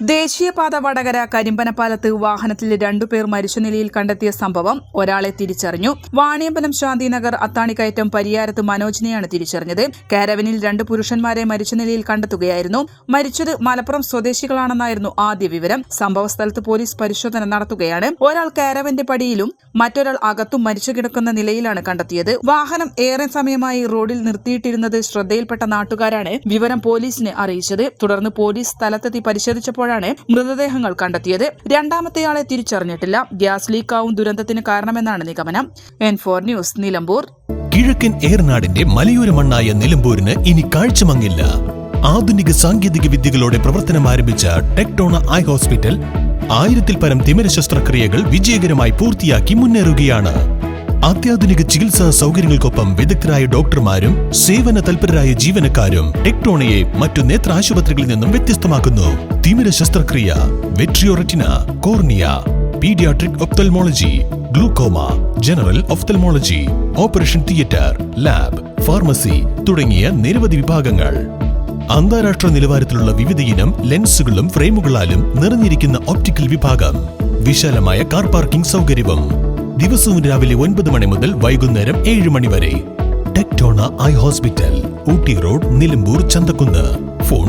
ദേശീയപാത വടകര കരിമ്പനപ്പാലത്ത് വാഹനത്തിൽ രണ്ടുപേർ മരിച്ച നിലയിൽ കണ്ടെത്തിയ സംഭവം ഒരാളെ തിരിച്ചറിഞ്ഞു. വാണിയമ്പലം ശാന്തിനഗർ അത്താണിക്കയറ്റം പരിയാരത്ത് മനോജിനെയാണ് തിരിച്ചറിഞ്ഞത്. കാരവനിൽ രണ്ട് പുരുഷന്മാരെ മരിച്ച നിലയിൽ കണ്ടെത്തുകയായിരുന്നു. മരിച്ചത് മലപ്പുറം സ്വദേശികളാണെന്നായിരുന്നു ആദ്യ വിവരം. സംഭവ സ്ഥലത്ത് പോലീസ് പരിശോധന നടത്തുകയാണ്. ഒരാൾ കാരവന്റെ പടിയിലും മറ്റൊരാൾ അകത്തും മരിച്ചു കിടക്കുന്ന നിലയിലാണ് കണ്ടെത്തിയത്. വാഹനം ഏറെ സമയമായി റോഡിൽ നിർത്തിയിട്ടിരുന്നത് ശ്രദ്ധയിൽപ്പെട്ട നാട്ടുകാരാണ് വിവരം പോലീസിനെ അറിയിച്ചത്. തുടർന്ന് പോലീസ് സ്ഥലത്തെത്തി പരിശോധിച്ചപ്പോഴാണ് മൃതദേഹങ്ങൾ കണ്ടെത്തിയത്. രണ്ടാമത്തെയാളെ തിരിച്ചറിഞ്ഞിട്ടില്ല. ഗ്യാസ് ലീക്കാവും ദുരന്തത്തിന് കാരണമെന്നാണ് നിഗമനം. N four news Nilambur. കിഴക്കൻ ഏർനാടിന്റെ മലയോര മണ്ണായ നിലമ്പൂരിന് ഇനി കാഴ്ചമങ്ങില്ല. ആധുനിക സാങ്കേതിക വിദ്യകളോടെ പ്രവർത്തനം ആരംഭിച്ച ടെക്ടോണ ഐ ഹോസ്പിറ്റൽ ആയിരത്തിൽ പരം തിമിര ശസ്ത്രക്രിയകൾ വിജയകരമായി പൂർത്തിയാക്കി മുന്നേറുകയാണ്. അത്യാധുനിക ചികിത്സാ സൗകര്യങ്ങൾക്കൊപ്പം വിദഗ്ധരായ ഡോക്ടർമാരും സേവന തൽപരരായ ജീവനക്കാരും ടെക്ടോണയെ മറ്റു നേത്ര ആശുപത്രികളിൽ നിന്നും വ്യത്യസ്തമാക്കുന്നു. തിമിര ശസ്ത്രക്രിയ vitreoretina cornea paediatric ophthalmology glaucoma general ophthalmology operation theatre lab pharmacy തുടങ്ങിയ നിരവധി വിഭാഗങ്ങൾ. അന്താരാഷ്ട്ര നിലവാരത്തിലുള്ള വിവിധയിനം ലെൻസുകളും ഫ്രെയിമുകളാലും നിറഞ്ഞിരിക്കുന്ന ഒപ്റ്റിക്കൽ വിഭാഗം. വിശാലമായ കാർ പാർക്കിംഗ് സൗകര്യവും. ദിവസവും രാവിലെ ഒൻപത് മണി മുതൽ വൈകുന്നേരം ഏഴ് മണി വരെ. Tectona eye hospital Ooty road Nilambur Chanthakunnu. Phone